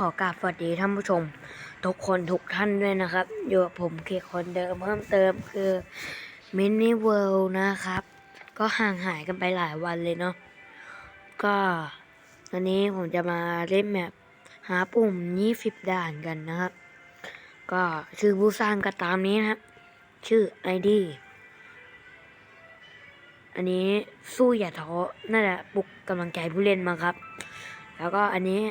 ขอกราบสวัสดีท่านผู้ชม ทุกคนทุกท่านด้วยนะครับ อยู่กับผมเคคนเดิมเพิ่มเติมคือมินิเวิลด์นะครับ ก็ห่างหายกันไปหลายวันเลยเนาะก็วันนี้ผมจะมาเล่นแบบหาปุ่ม20ด่านกันนะครับ ก็ชื่อผู้สร้างก็ตามนี้นะครับ ชื่อ ID อันนี้สู้อย่าท้อน่าจะปลุกกำลังใจผู้เล่นมาครับ แล้วก็อันนี้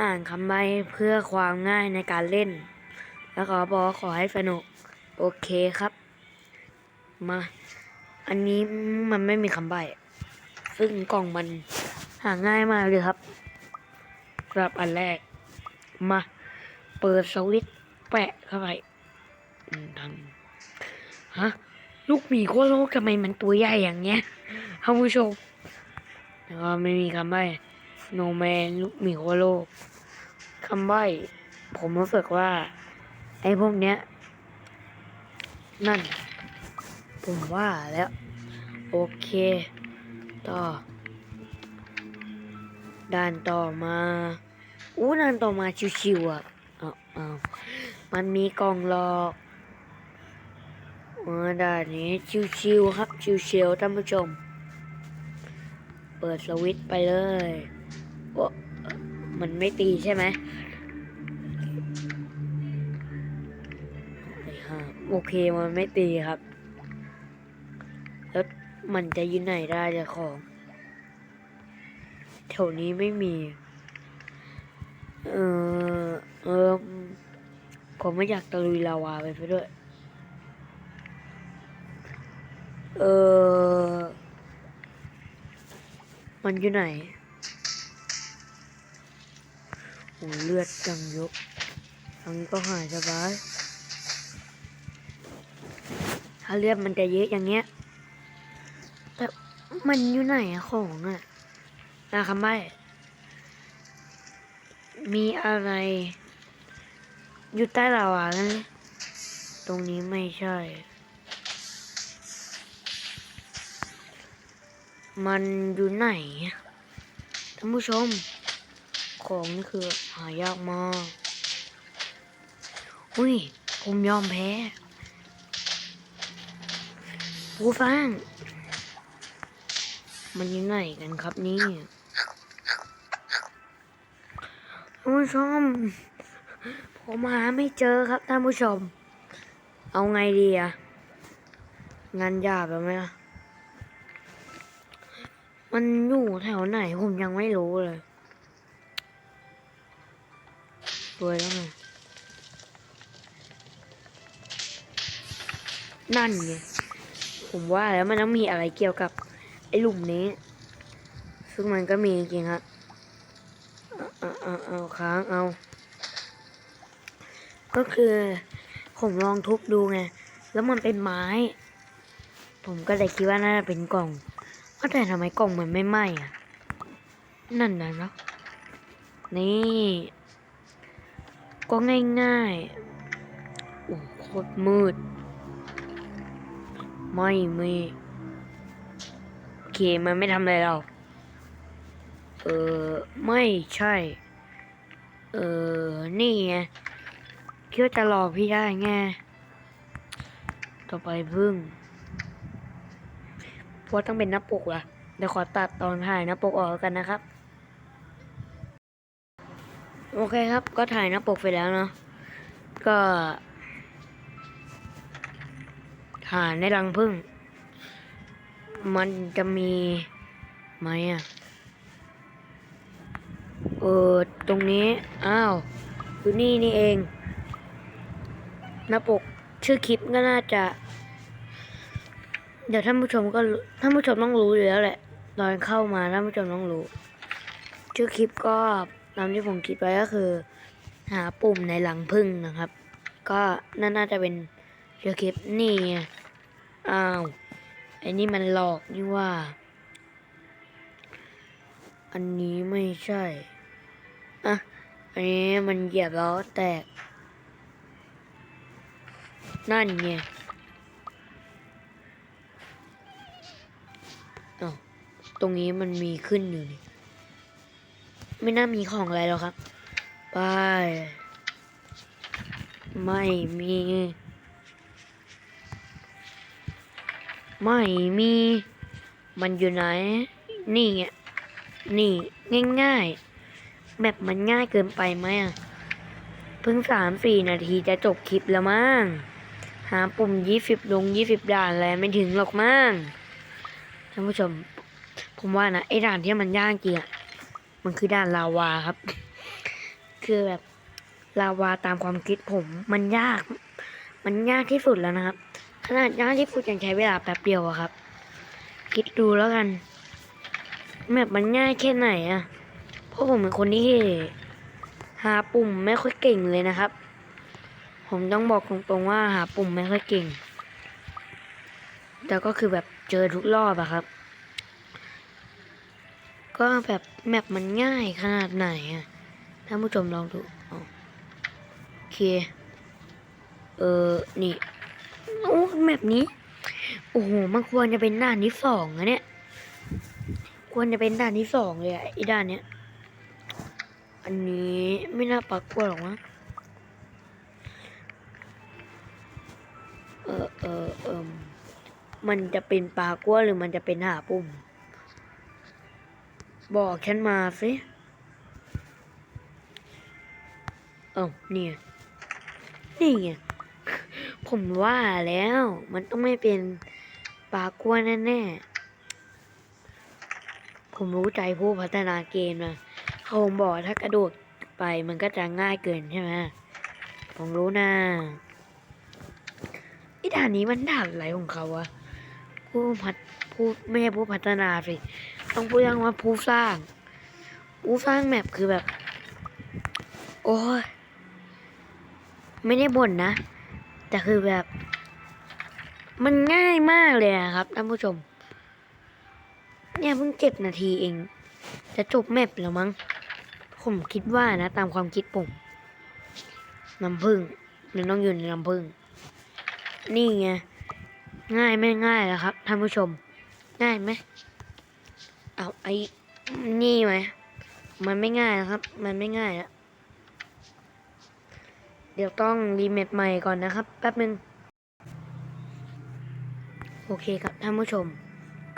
อ่านคำใบ้เพื่อความง่ายในการเล่น แล้วก็บอกว่าขอให้สนุก โอเคครับ มา อันนี้มันไม่มีคำใบ้ซึ่งกล่องมันหาง่ายมากเลยครับสำหรับอันแรก มา เปิดสวิตแปะเข้าไปทำฮะ ลูกหมีโคโลกทำไมมันตัวใหญ่อย่างเงี้ยท่านผู้ชมแล้วก็ไม่มีคำใบ้ โนแมนลูกหมีโคโลกคำใบ้ผมรู้สึกว่า ไอ้พวกเนี้ย นั่น ผมว่าแล้ว โอเค ต่อ ด่านต่อมา อู้ด่านต่อมาชิวๆอะเอาเอามันมีกล่องหลอกเออด่านนี้ชิวๆครับ ชิวๆท่านผู้ชม เปิดสวิตไปเลย มันไม่ตีใช่ไหมโอเคมันไม่ตีครับ แล้วมันจะอยืนไหนได้จะของแถวนี้ไม่มี เออเออผมไม่อยากตะลุยลาวาไปไปด้วย เออ มันอยู่ไหน เลือดจังเยอะทางก็หายสบาย ถ้าเลือดมันจะเยอะอย่างเงี้ย แต่มันอยู่ไหนของอะนาคำใบ้มีอะไร อยู่ใต้ลาวานั่นตรงนี้ไม่ใช่ มันอยู่ไหนอะท่านผู้ชม ของนี่คือหายากมากอุ้ย ผมยอมแพ้ผู้ฟัง มันอยู่ไหนกันครับนี่ท่านผู้ชม ผมหาไม่เจอครับท่านผู้ชม เอาไงดีอะงานยากแล้วไหมล่ะ มันอยู่แถวไหนผมยังไม่รู้เลย วยแล้วไงนั่นไง ผมว่าแล้วมันต้องมีอะไรเกี่ยวกับ ไอ้หลุมนี้ ซึ่งมันก็มีจริงๆครับเอาเอาเอาค้างเอา ก็คือ ผมลองทุบดูไง แล้วมันเป็นไม้ ผมก็เลยคิดว่าน่าจะเป็นกล่องก็แต่ทำไมกล่องมันไม่ไหม้อะนั่นนะเนาะนี่ ก็ง่ายๆโอ้โคตรมืด ไม่มีโอเคมันไม่ทำอะไรเรา เออไม่ใช่ เออนี่ไงคิดว่าจะหลอกพี่ได้ไง ต่อไปพึ่งเพราะต้องเป็นหน้าปกล่ะเดี๋ยวขอตัดตอนถ่ายหน้าปกออกกันนะครับ โอเคครับ ก็ถ่ายหน้าปกไปแล้วเนาะ ก็ถ่ายในรังพึ่ง มันจะมีไหมอะ เออ ตรงนี้ อ้าวอยู่นี่นี่เอง หน้าปกชื่อคลิปก็น่าจะ เดี๋ยวท่านผู้ชมก็ท่านผู้ชมต้องรู้อยู่แล้วแหละ ตอนเข้ามาท่านผู้ชมต้องรู้ ชื่อคลิปก็ ตามที่ผมคิดไว้ก็คือ หาปุ่มในหลังพึ่งนะครับ ก็น่าจะเป็นชื่อคลิปนี่อ้าวไอ้นี่มันหลอกนี่ว่า อันนี้ไม่ใช่อะอันนี้มันเหยียบแล้วแตก นั่นไงอ้าวตรงนี้มันมีขึ้นอยู่นี่ ไม่น่ามีของอะไรหรอกครับ ไป ไม่มี ไม่มี มันอยู่ไหน นี่ไงนี่ง่ายๆแบบมันง่ายเกินไปไหมอะ เพิ่งสามสี่นาทีจะจบคลิปแล้วมั้งหาปุ่มยี่สิบลงยี่สิบด่านแล้วไม่ถึงหรอกมั้งท่านผู้ชม ผมว่านะไอ้ด่านที่มันยากจริงอะ มันคือด่านลาวาครับ คือแบบลาวาตามความคิดผม มันยาก มันยากที่สุดแล้วนะครับ ขนาดยากที่สุดยังใช้เวลาแป๊บเดียวอะครับ คิดดูแล้วกันแบบมันง่ายแค่ไหนอะเพราะผมเป็นคนที่หาปุ่มไม่ค่อยเก่งเลยนะครับ ผมต้องบอกตรงๆว่าหาปุ่มไม่ค่อยเก่ง แต่ก็คือแบบเจอทุกรอบอะครับ ก็แบบแมปมันง่ายขนาดไหนอะท่านผู้ชมลองดูโอเค เออ นี่ โอ้แมปนี้ โอ้โห มันควรจะเป็นด่านที่สองอะเนี่ย ควรจะเป็นด่านที่สองเลยอะไอ้ด่านเนี้ย อันนี้ไม่น่าปักกลัวหรอกมั้งเออเออเออมันจะเป็นปลากลัวหรือมันจะเป็นหาปุ่ม บอกฉันมาสิเอ้าเนี่ยนี่ไงผมว่าแล้วมันต้องไม่เป็นปลากลัวแน่ๆ ผมรู้ใจผู้พัฒนาเกมนะเขาบอกถ้ากระโดดไปมันก็จะง่ายเกินใช่ไหมผมรู้นะไอ้ด่านนี้มันด่านอะไรของเขาวะผู้พัฒผู้ไม่ใช่ผู้พัฒนาสิ ต้องพูดยังว่าผู้สร้างผู้สร้างแมปคือแบบ โอ้ยไม่ได้บ่นนะ แต่คือแบบ มันง่ายมากเลยอะครับท่านผู้ชม เนี่ยเพิ่งเจ็ดนาทีเอง จะจบแมปแล้วมั้ง ผมคิดว่านะ ตามความคิดผมน้ำผึ้งมันต้องอยู่ในน้ำผึ้งนี่ไงง่ายไม่ง่ายแล้วครับท่านผู้ชม ง่ายไหม เอาไอ้นี่ไหมมันไม่ง่ายนะครับ มันไม่ง่ายแล้วเดี๋ยวต้องรีเมทใหม่ก่อนนะครับ แป๊บนึง โอเคครับท่านผู้ชม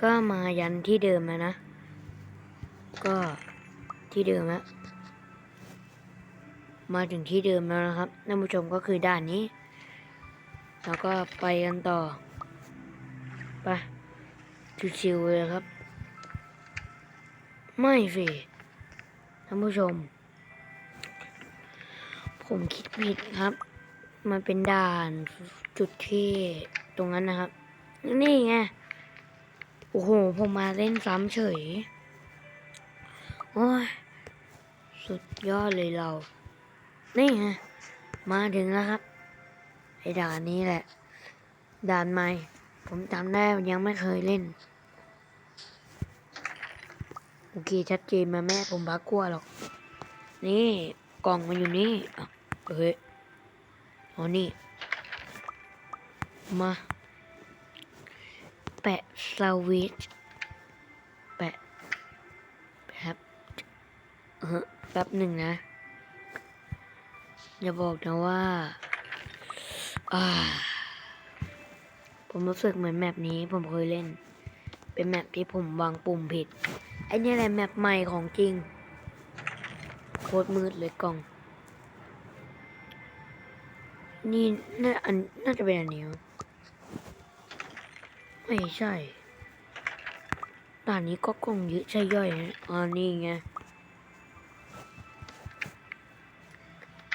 ก็มายันที่เดิมแล้วนะ ก็ที่เดิมแล้วมาถึงที่เดิมแล้วนะครับท่านผู้ชมก็คือด้านนี้ แล้วก็ไปกันต่อ ไปชิวๆเลยครับ ไม่สิท่านผู้ชม ผมคิดผิดครับ มันเป็นด่านจุดที่ตรงนั้นนะครับ นี่ไง โอ้โห ผมมาเล่นซ้ำเฉย โอ้ย สุดยอดเลยเรา นี่ไงมาถึงแล้วครับ ไอ้ด่านนี้แหละ ด่านใหม่ ผมจำได้ยังไม่เคยเล่น โอเค ชัดเจนมาแม่ผมบักกลัวหรอก นี่กล่องมันอยู่นี่เฮ้ยอ๋อนี่ มา แปะสวิตช์แปะแป๊บเออแป๊บหนึ่งนะ อย่าบอกนะว่าอ่าผมรู้สึกเหมือนแมปนี้ผมเคยเล่น เป็นแมปที่ผมวางปุ่มผิด ไอ้เนี่ยแหละแมปใหม่ของจริง โคตรมืดเลยกล่อง นี่น่าอันน่าจะเป็นอันนี้ไม่ใช่ด่านนี้ก็กล่องเยอะใช่ย่อยนะอ๋อนี่ไง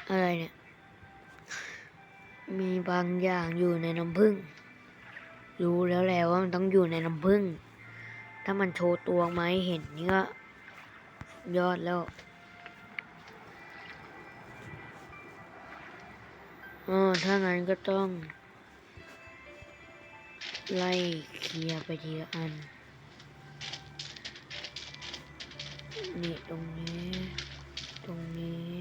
อะไรเนี่ย มีบางอย่างอยู่ในน้ำผึ้งรู้แล้วแหละว่ามันต้องอยู่ในน้ำผึ้ง ถ้ามันโชว์ตัวมาให้เห็นนี่ก็ยอดแล้วอ๋อถ้างั้นก็ต้อง ไล่เคลียร์ไปทีละอัน นี่ตรงนี้ ตรงนี้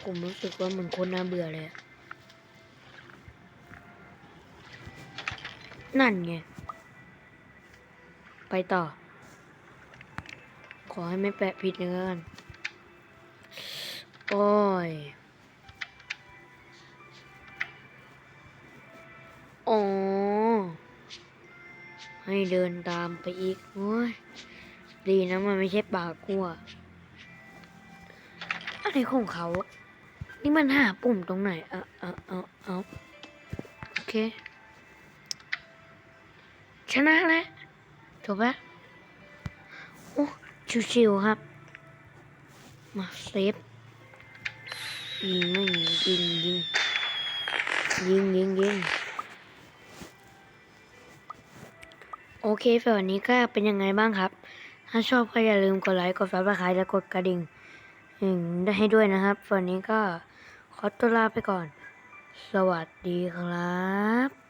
ผมรู้สึกว่ามันโคนน่าเบื่อเลย นั่นไง ไปต่อ ขอให้ไม่แปะผิดเลยละกันโอ้ย อ๋อ ให้เดินตามไปอีก โอ้ย ดีนะมันไม่ใช่ป่ากลัว อะไรของเขาอะนี่มันหาปุ่มตรงไหน เอาเอาเอาเอาโอเค ชนะแล้ว จบแล้วโอ้ชิวๆครับ มาเซฟยิงไม่ยิงยิงยิงยิงยิงโอเคสำหรับวันนี้ก็เป็นยังไงบ้างครับ ถ้าชอบก็อย่าลืมกดไลค์ กดซับสไครต์และกดกระดิ่งได้ให้ด้วยนะครับส่วนนี้ก็ขอตัวลาไปก่อน สวัสดีครับ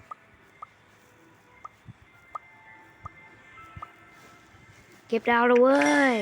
เก็บดาวแล้วเว้ย